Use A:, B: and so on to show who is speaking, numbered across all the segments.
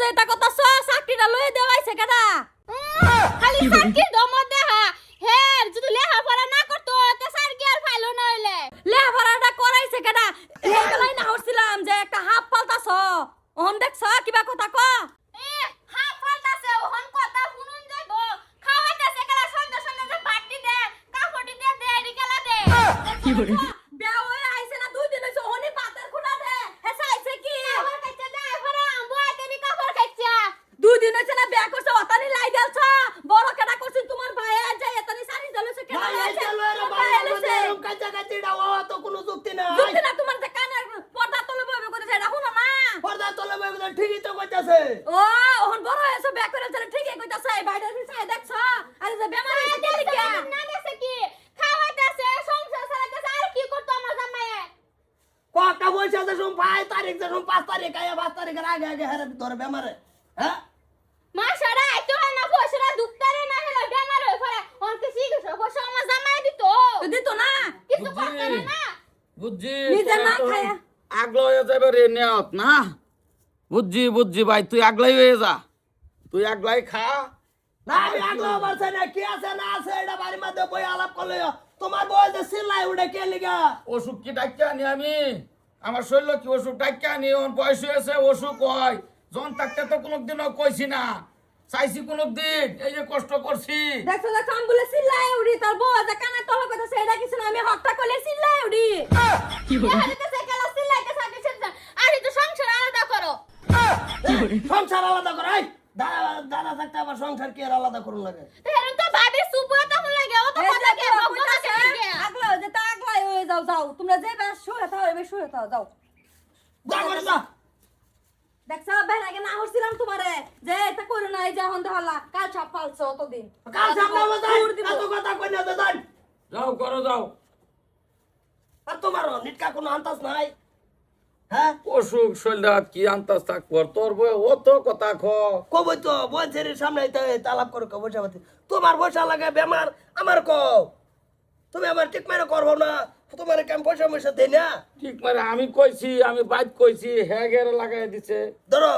A: যে এটা কথা ছ চাকরিটা লয়ে দেওয়াইছে কেডা?
B: খালি সার্কি দমত দেহা। হে যদি লেহা পড়া না করতো তে সার্কি আর ফাইলো না হইলে
A: লেভারাটা করাইছে কেডা? এইগুলাই না হরছিলাম যে একটা হাফ পাল্টাছ। ওহন দেখছ কিবা কথা ক?
B: এ হা ফালতাছে ওহন কথা শুনুন যাইব খাওয়াইতাছে গেলা সন্ধ্যা সন্ধ্যা যে বাটি দে কাপড়ি দে দে রিকালা দে
A: কি করে বিয়া হয়ে আইছে না দুই দিন হইছে ওহনি পাতের খুলা দে হেসা আইছে কি
B: কাপড় কাইছে দে এবারে আমবো আইতে কাপড় কাইছে
A: দুই দিন হইছে না বিয়া করছে অতানি লাই দেলছ বড় কেডা করছিস তোমার ভাই আর যাই এতানি সারি দলছে কেডা
C: ভাই এই
A: আইছে?
C: চলো এর
A: ভাই
C: বাবা
A: আইছে।
C: আমাদের এরকম হওয়া তো কোনো যুক্তি নাই।
A: যুক্তি না তোমার যে কানের পর্দা তলে বইবে করে সেটা শুনো না
C: পর্দা তলে বইগুলো ঠিকই তো কইতাছে
A: ও ওহন বড় হয়েছে বিয়া করে ছেলে ঠিকই কইতাছে বাইরে দিছে দেখছ? আরে যে বেমার হইছে কি? লিখা
B: না দেছে কি? খাওয়াইতাছে সংসার চালাইতাছে আর কি করতো আমার জামাইয়ে
C: কটা বসে আছে সোম পাঁচ তারিখ যে সোম পাঁচ তারিখ আয়া পাঁচ তারিখের আগে আগে হারে ধরে বেমারে হ্যাঁ
B: মাসারা এত হয় না পয়সারা দুক্তারে না হলো বেমার হয়ে পড়ে অনকে চিকিৎসা পয়সা আমার জামাই দিত
A: তো দিত না
B: কিছু
D: বুঝি।
B: করতে না না
D: বুঝছি
A: না
D: তোরা তো
A: খায়া।
D: আগলা হয়ে যাবে রে নেওয়াত না? বুঝছি বুঝছি ভাই তুই আগলাই হয়ে যা। তুই আগলাই খা।
C: না আমি আগলো বলছে না কি আছে না আছে এটা বাড়ির মধ্যে বই আলাপ করলে তোমার বই যে সিলাই উঠে কে লিগা?
D: অসুখ কি আনি আমি? আমার শরীর কি অসুখ? ডাক্কে আনি ওর বয়স হয়েছে অসুখ হয়। জন থাকতে তো কোনোদিনও কইছি না। চাইছি কোনো দিন এই যে কষ্ট করছি।
A: দেখছ দেখছ আমি বলে চিল্লাই উড়ি তোর বউ যে কানে তল কইতাছে এটা কিছু না আমি হট্টা করলে চিল্লাই উড়ি।
B: দেখাইতেছে কেলা সিলাইতেছে আর তো সংসার আলাদা করো।
C: সংসার আলাদা করে এই, দাদা দাদা থাকতে আবার সংসার কি আর আলাদা করুন লাগে?
B: তো এরকম তো ভাবি সুপুয়া তখন লাগে ও তো কথা কে
A: তোরা
B: বকবক
A: আগলা যে তা আগলাই হয়ে যাও যাও। তোমরা যে বেশ শুয়ে থাও এবে শুয়ে থাও যাও।
C: যা করে যা
A: দেখছ বের আগে না হরছিলাম তোমারে। যে এটা করো না এই যে হন্দ কাল ছাপ ফালছো অতদিন।
C: কাল
A: দূর দিব।
C: কথা কই না দাদা?
D: যাও করো যাও।
C: আর তোমার নিটকা কোনো আন্তাজ নাই? হ্যাঁ?
D: অসুখ কি আন্তাজ থাকব? তোর বই অত কথা খ
C: তো সামনে তালাপ করে কব তোমার বসা লাগে বেমার আমার কও। তুমি আমার ঠিক মেরে করব না। তোমার কেমন পয়সা পয়সা দেই না?
D: ঠিক মানে আমি কইছি আমি বাইক কইছি হ্যাঁ গেরে লাগাই দিছে।
C: ধরো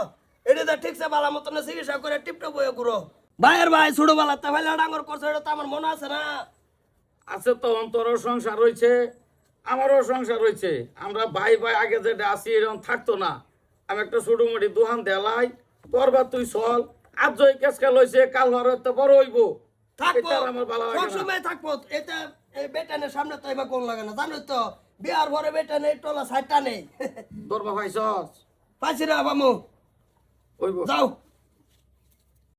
C: এটা তো ঠিকছে বালা মতন চিকিৎসা করে টিপটা বয়ে করো ভাইয়ের ভাই ছোট বেলা তা ভাইলা ডাঙর করছে এটা তো আমার মনে আছে না?
D: আছে তো অন্তরও সংসার রয়েছে আমারও সংসার রয়েছে আমরা ভাই ভাই আগে যেটা আসি এরকম থাকতো না। আমি একটা ছোট মোটি দোকান দেলাই তোর তুই চল। আজ জয় কেস খেল হয়েছে কাল হর তো বড় হইব।
C: থাকব। সবসময় থাকব। এটা এই বেটানের সামনে তো এবার কোন লাগে না জানো তো। বিয়ার ভরে বেটা নেই টোলা সাইডটা নেই।
D: তোর বা ভাই সস
C: পাইছি না বামু যাও।